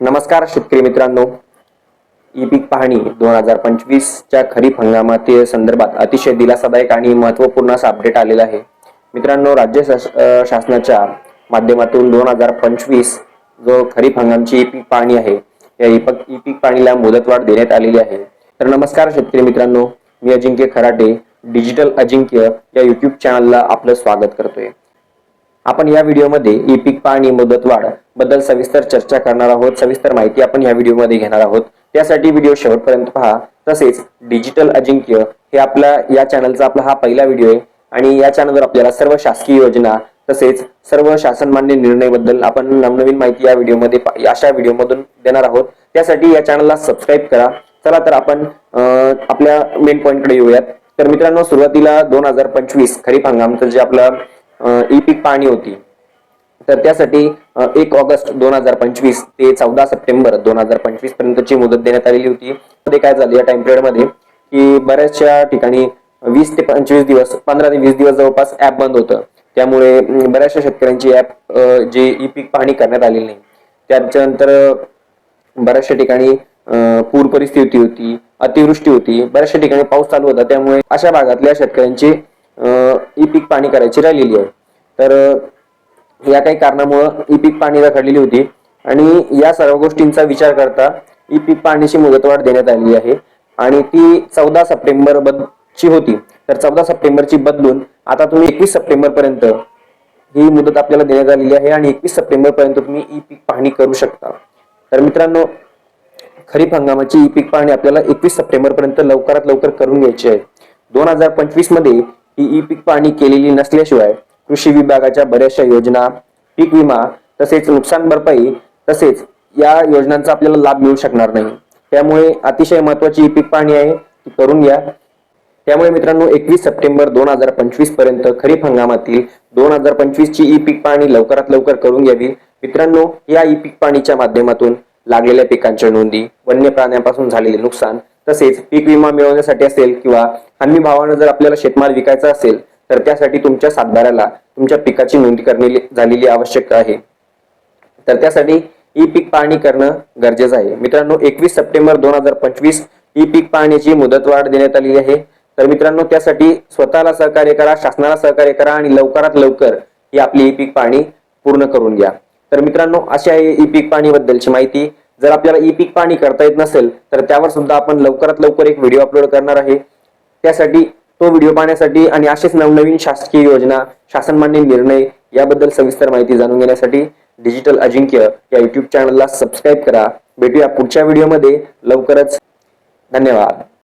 नमस्कार शेतकरी मित्रांनो. ई पीक पाहणी दोन हजार पंचवीसच्या खरीप हंगामातील संदर्भात अतिशय दिलासादायक आणि महत्त्वपूर्ण असा अपडेट आलेला आहे. मित्रांनो राज्य शास- शासनाच्या माध्यमातून दोन हजार पंचवीस जो खरीप हंगामची ई पीक पाहणी आहे या ई ई पीक पाहणीला मुदतवाढ देण्यात आलेली आहे. तर नमस्कार शेतकरी मित्रांनो मी अजिंक्य खराटे डिजिटल अजिंक्य या युट्यूब चॅनलला आपलं स्वागत करतोय. आपण या व्हिडिओमध्ये ई पीक पाहणी मुदतवाढबद्दल सविस्तर चर्चा करणार आहोत. सविस्तर माहिती आपण या व्हिडिओमध्ये घेणार आहोत. त्यासाठी व्हिडिओ शेवटपर्यंत पहा. तसेच डिजिटल अजिंक्य हे आपला या चॅनलचा आपला हा पहिला व्हिडिओ आहे. आणि या चॅनलवर आपल्याला सर्व शासकीय योजना तसेच सर्व शासनमान्य निर्णयबद्दल आपण नवनवीन माहिती या व्हिडिओमध्ये अशा व्हिडिओमधून देणार आहोत. त्यासाठी या चॅनलला सबस्क्राईब करा. चला तर आपण आपल्या मेन पॉईंटकडे येऊयात. तर मित्रांनो सुरुवातीला दोन हजार पंचवीस खरीप हंगामचं जे आपलं ई पीक पाहणी होती. तर त्यासाठी एक ऑगस्ट दोन हजार पंचवीस ते चौदा सप्टेंबर दोन हजार पंचवीस पर्यंतची मुदत देण्यात आलेली होती. मध्ये काय झालं या टाइम पिरियडमध्ये की बऱ्याचशा ठिकाणी वीस ते पंचवीस दिवस पंधरा ते वीस दिवस जवळपास ऍप बंद होतं. त्यामुळे बऱ्याचशा शेतकऱ्यांची ऍप जे ई पीक पाहणी करण्यात आलेली नाही. त्याच्यानंतर बऱ्याचशा ठिकाणी पूर परिस्थिती होती अतिवृष्टी होती बऱ्याचशा ठिकाणी पाऊस चालू होता. त्यामुळे अशा भागातल्या शेतकऱ्यांची ई पीक पाणी करायची राहिलेली आहे. तर या काही कारणामुळं ई पीक पाणी रखडलेली होती. आणि या सर्व गोष्टींचा विचार करता ई पीक पाण्याची मुदतवाढ देण्यात आलेली आहे. आणि ती चौदा सप्टेंबर ची होती. तर चौदा सप्टेंबरची बदलून आता तुम्ही एकवीस सप्टेंबर पर्यंत ही मुदत आपल्याला देण्यात आलेली आहे आणि एकवीस सप्टेंबर पर्यंत तुम्ही ई पीक पाहणी करू शकता. तर मित्रांनो खरीप हंगामाची ई पीक पाहणी आपल्याला एकवीस सप्टेंबर पर्यंत लवकरात लवकर करून घ्यायची आहे. दोन हजार पंचवीसमध्ये ही ई पीक पाहणी केलेली नसल्याशिवाय कृषी विभागाच्या बऱ्याचशा योजना पीक विमा तसेच नुकसान भरपाई तसेच या योजनांचा आपल्याला लाभ मिळू शकणार नाही. त्यामुळे अतिशय महत्वाची ई पीक पाहणी आहे ती करून घ्या. त्यामुळे मित्रांनो एकवीस सप्टेंबर दोन हजार पंचवीसपर्यंत खरीप हंगामातील दोन हजार पंचवीस ची ई पीक पाहणी लवकरात लवकर करून घ्यावी. मित्रांनो या ई पीक पाहणीच्या माध्यमातून लागलेल्या पिकांच्या नोंदी वन्य प्राण्यांपासून झालेले नुकसान तसेच पीक विमा मिळवण्यासाठी असेल किंवा हमी भावानं जर आपल्याला शेतमाल विकायचा असेल तर त्यासाठी तुमच्या सातबाऱ्याला तुमच्या पिकाची नोंदी करणे झालेली आवश्यक आहे. तर त्यासाठी ई पीक पाहणी करणं गरजेचं आहे. मित्रांनो एकवीस सप्टेंबर दोन हजार पंचवीस ई पीक पाहणीची मुदतवाढ देण्यात आलेली आहे. तर मित्रांनो त्यासाठी स्वतःला सहकार्य करा शासनाला सहकार्य करा आणि लवकरात लवकर ही आपली ई पीक पाहणी पूर्ण करून घ्या. तर मित्रांनो अशी आहे ई पीक पाहणीबद्दलची माहिती. जर आपल्याला ई पीक पाणी करता येत नसेल तर त्यावर सुद्धा आपण लवकरात लवकर एक व्हिडिओ अपलोड करणार आहे. त्यासाठी तो व्हिडिओ पाहण्यासाठी आणि असेच नवनवीन शासकीय योजना शासनमान्य निर्णय याबद्दल सविस्तर माहिती जाणून घेण्यासाठी डिजिटल अजिंक्य या युट्यूब चॅनलला सबस्क्राईब करा. भेटूया पुढच्या व्हिडिओमध्ये लवकरच. धन्यवाद.